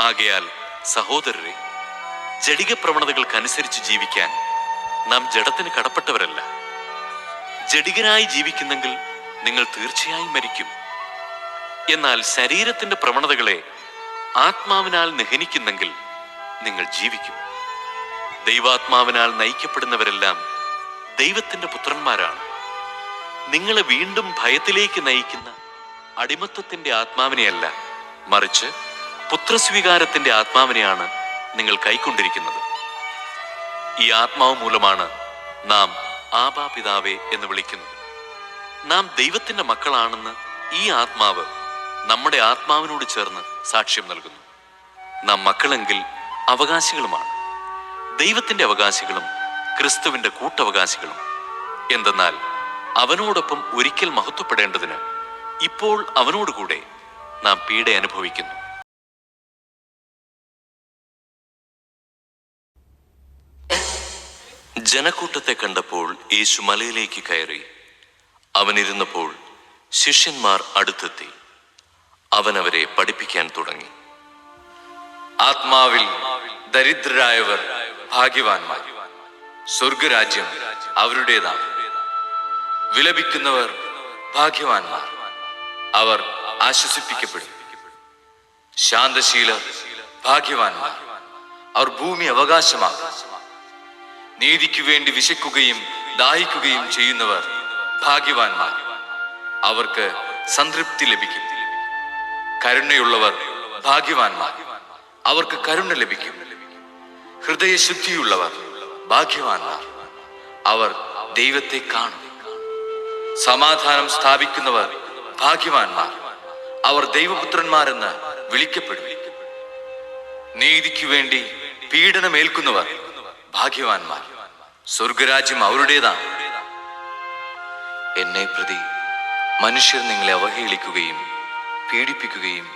ആകയാൽ സഹോദരരെ ജടിക പ്രവണതകൾക്കനുസരിച്ച് ജീവിക്കാൻ നാം ജഡത്തിന് കടപ്പെട്ടവരല്ല. ജഡികനായി ജീവിക്കുന്നെങ്കിൽ നിങ്ങൾ തീർച്ചയായും മരിക്കും. എന്നാൽ ശരീരത്തിന്റെ പ്രവണതകളെ ആത്മാവിനാൽ നിഹനിക്കുന്നെങ്കിൽ നിങ്ങൾ ജീവിക്കും. ദൈവാത്മാവിനാൽ നയിക്കപ്പെടുന്നവരെല്ലാം ദൈവത്തിന്റെ പുത്രന്മാരാണ്. നിങ്ങളെ വീണ്ടും ഭയത്തിലേക്ക് നയിക്കുന്ന അടിമത്വത്തിന്റെ ആത്മാവിനെയല്ല മറിച്ച് പുത്രസ്വീകാരത്തിന്റെ ആത്മാവിനെയാണ് നിങ്ങൾ കൈക്കൊണ്ടിരിക്കുന്നത്. ഈ ആത്മാവ് മൂലമാണ് നാം ആബാ പിതാവേ എന്ന് വിളിക്കുന്നത്. നാം ദൈവത്തിന്റെ മക്കളാണെന്ന് ഈ ആത്മാവ് നമ്മുടെ ആത്മാവിനോട് ചേർന്ന് സാക്ഷ്യം നൽകുന്നു. നാം മക്കളെങ്കിൽ അവകാശികളുമാണ്. ദൈവത്തിന്റെ അവകാശികളും ക്രിസ്തുവിന്റെ കൂട്ടവകാശികളും. എന്തെന്നാൽ അവനോടൊപ്പം ഒരിക്കൽ മഹത്വപ്പെടേണ്ടതിന് ഇപ്പോൾ അവനോടുകൂടെ നാം പീഡ അനുഭവിക്കുന്നു. ജനക്കൂട്ടത്തെ കണ്ടപ്പോൾ യേശു മലയിലേക്ക് കയറി. അവനിരുന്നപ്പോൾ ശിഷ്യന്മാർ അടുത്തെത്തി. അവൻ അവരെ പഠിപ്പിക്കാൻ തുടങ്ങി. ആത്മാവിൽ ദരിദ്രരായവർ ഭാഗ്യവാന്മാർ. സ്വർഗരാജ്യം അവരുടേതാണ്. വിലപിക്കുന്നവർ ഭാഗ്യവാന്മാർ. അവർ ആശ്വസിപ്പിക്കപ്പെടും. ശാന്തശീലർ ഭാഗ്യവാന്മാർ. അവർ ഭൂമി അവകാശമാകും. നീതിക്കു വേണ്ടി വിശക്കുകയും ദാഹിക്കുകയും ചെയ്യുന്നവർ ഭാഗ്യവാന്മാർ. അവർക്ക് സംതൃപ്തി ലഭിക്കും. കരുണയുള്ളവർ ഭാഗ്യവാന്മാർ. അവർക്ക് കരുണ ലഭിക്കും. ഹൃദയശുദ്ധിയുള്ളവർ ഭാഗ്യവാന്മാർ. അവർ ദൈവത്തെ കാണും. സമാധാനം സ്ഥാപിക്കുന്നവർ ഭാഗ്യവാന്മാർ. അവർ ദൈവപുത്രന്മാരെന്ന് വിളിക്കപ്പെടും. നീതിക്കു വേണ്ടി പീഡനമേൽക്കുന്നവർ ഭാഗ്യവാന്മാർ. സ്വർഗരാജ്യം അവരുടേതാണ്. എന്നെ പ്രതി മനുഷ്യർ നിങ്ങളെ അവഹേളിക്കുകയും പീഡിപ്പിക്കുകയും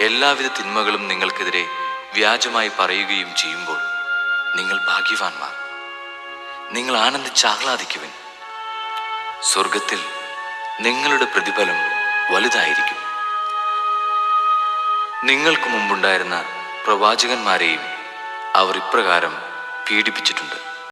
എല്ലാവിധ തിന്മകളും നിങ്ങൾക്കെതിരെ വ്യാജമായി പറയുകയും ചെയ്യുമ്പോൾ നിങ്ങൾ ഭാഗ്യവാന്മാർ. നിങ്ങൾ ആനന്ദിച്ച് ആഹ്ലാദിക്കുവിൻ. സ്വർഗത്തിൽ നിങ്ങളുടെ പ്രതിഫലം വലുതായിരിക്കും. നിങ്ങൾക്ക് മുമ്പുണ്ടായിരുന്ന പ്രവാചകന്മാരെയും അവർ ഇപ്രകാരം പീഡിപ്പിച്ചിട്ടുണ്ട്.